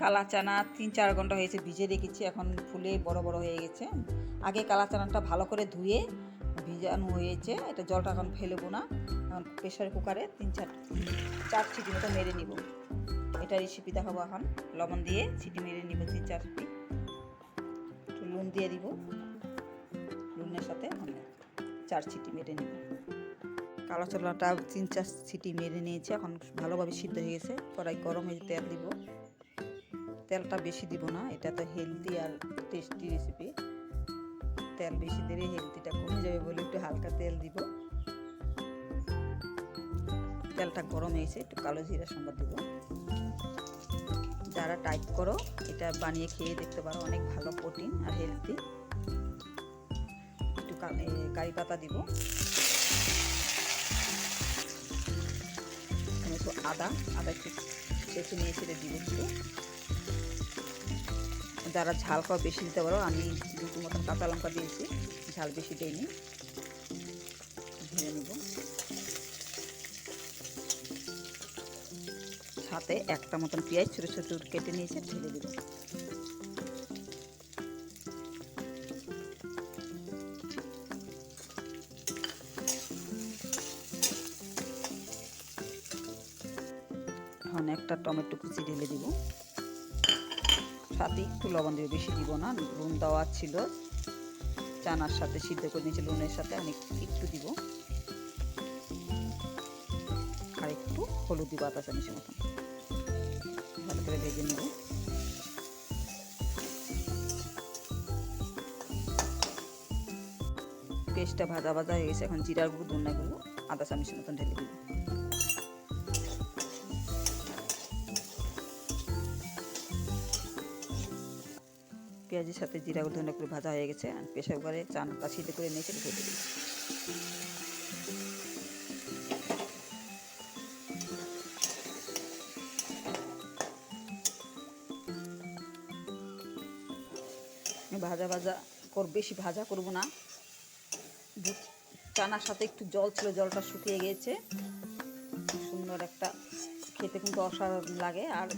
কালা চানা তিন চার ঘণ্টা হয়েছে ভিজে রেখেছি, এখন ফুলে বড় বড় হয়ে গেছে। আগে কালা চানাটা ভালো করে ধুয়ে ভিজানো হয়েছে, এটা জলটা এখন ফেলব না, এখন প্রেশার কুকারে তিন চার চার সিটি মতো মেরে নিব। এটা রেসিপি দেখাবো এখন, লবণ দিয়ে সিটি মেরে নিব তিন চার সিটি। একটু নুন দিয়ে দিব, নুনের সাথে চার সিটি মেরে নিব। কালো ছোলাটা তিন চার সিটি মেরে নিয়েছি, এখন ভালোভাবে সিদ্ধ হয়ে গেছে, কড়াই গরম হয়ে তেল দিব। তেলটা বেশি দিব না, এটা তো হেলদি আর টেস্টি রেসিপি তেল বেশি দিলে হেলদিটা কমে যাবে বলে একটু হালকা তেল দিব। তেলটা গরম হয়েছে, একটু কালো জিরা সম্বাদ দিব। যারা টাইপ করো, এটা বানিয়ে খেয়ে দেখতে পারো, অনেক ভালো প্রোটিন আর হেলদি একটু কারি পাতা দিব। একটু আদা আদা একটু চেঁচে নিয়ে ছেড়ে দিব একটু। যারা ঝাল খাওয়া বেশি দিতে পারো, আমি দুটো মতন কাঁচা লঙ্কা দিয়েছি, ঝাল বেশি দিইনি। ভেজে নিব। সাথে একটা মতন পেঁয়াজ ছোটো ছোটো কেটে নিয়েছে, ঢেলে দেবো। এখন একটা টমেটো কুচি ঢেলে দিব। সাথে একটু লবণ দিব বেশি দিব না, নুন দেওয়া ছিল। চানার সাথে সিদ্ধ করে নিয়েছি, নুনের সাথে আমি একটু দিব। আর একটু হলুদ দিব আদা চামিচের মতন। ভালো করে ভেজে নেব। পেস্টটা ভাজা ভাজা হয়ে গেছে, এখন জিরার গুঁড়ো, ধন্যা গুঁড়ো, আদা চামিচের মতন ঢেলে দিব। পেঁয়াজের সাথে জিরা ধনে করে ভাজা হয়ে গেছে। আর প্রেশার কুকারে চানাটা সিদ্ধ করে নিয়েছে ঢেলে দিই ভাজা ভাজা কর বেশি ভাজা করব না। চানার সাথে একটু জল ছিল, জলটা শুকিয়ে গিয়েছে সুন্দর একটা খেতে কিন্তু অসাধারণ লাগে আর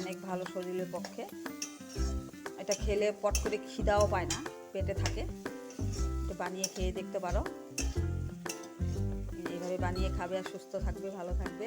অনেক ভালো শরীরের পক্ষে। এটা খেলে পট করে খিদাও পায় না, পেটে থাকে। এটা বানিয়ে খেয়ে দেখতে পারো। এইভাবে বানিয়ে খাবে আর সুস্থ থাকবে, ভালো থাকবে।